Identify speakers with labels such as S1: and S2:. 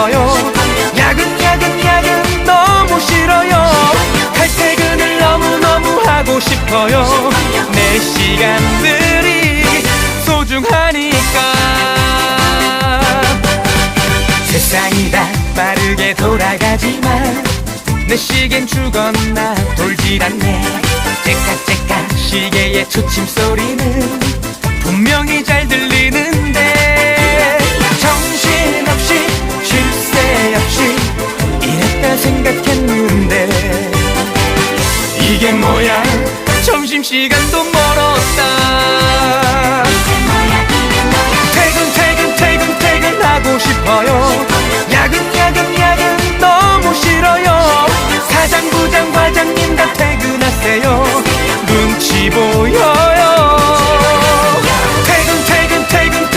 S1: 싶어요. 야근 야근 야근 너무 싫어요. 칼퇴근을 너무너무 하고 싶어요. 내 시간들이 소중하니까. 세상이 다 빠르게 돌아가지만. 내 시계는 죽었나 돌질 않네. 째깍째깍 시계의 초침 소리는 생각했는데. 이게 뭐야? 점심시간도 멀었다.